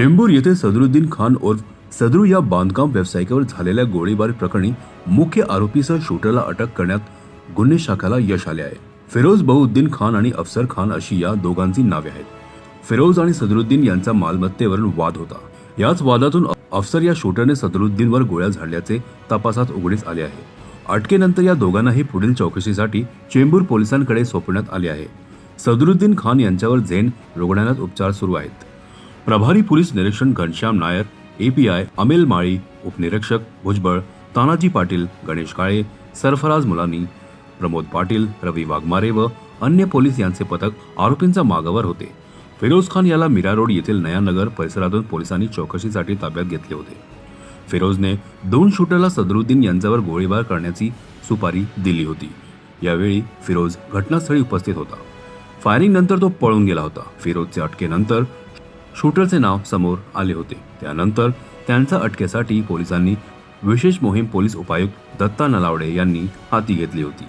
चेंबूर येथे सदरुद्दीन खान उर्फ सदरू या बांधकाम व्यावसायिकावर झालेल्या गोळीबार प्रकरणी मुख्य आरोपीसह शूटरला अटक करण्यात गुन्हे शाखेला यश आले आहे. फिरोज बहुद्दीन खान आणि अफसर खान अशी या दोघांची नावे आहेत. फिरोज आणि सदरुद्दीन यांचा मालमत्तेवरून वाद होता. याच वादातून अफसर या शूटरने सदरुद्दीनवर गोळ्या झाडल्याचे तपासात उघडीस आले आहे. अटकेनंतर या दोघांनाही पुढील चौकशीसाठी चेंबूर पोलिसांकडे सोपवण्यात आले आहे. सदरुद्दीन खान यांच्यावर झेन रुग्णालयात उपचार सुरू आहेत. प्रभारी पोलीस निरीक्षण घनश्याम नायर एपीआय अमिल माळी उपनिरीक्षक भुजबळ तानाजी पाटील गणेश काळे सरफराज मुलानी प्रमोद पाटील रवी वाघमारे व अन्य पोलीस यांचे पथक आरोपींचा मागावर होते. फिरोज खान याला मीरा रोड येथील नयानगर परिसरातून पोलिसांनी चौकशीसाठी ताब्यात घेतले होते. फिरोजने दोन शूटरला सदरुद्दीन यांच्यावर गोळीबार करण्याची सुपारी दिली होती. यावेळी फिरोज घटनास्थळी उपस्थित होता. फायरिंग नंतर तो पळून गेला होता. फिरोजच्या अटकेनंतर शूटरचे नाव समोर आले होते. त्यानंतर त्यांच्या अटकेसाठी पोलिसांनी विशेष मोहीम पोलीस उपायुक्त दत्ता नलावडे यांनी हाती घेतली होती.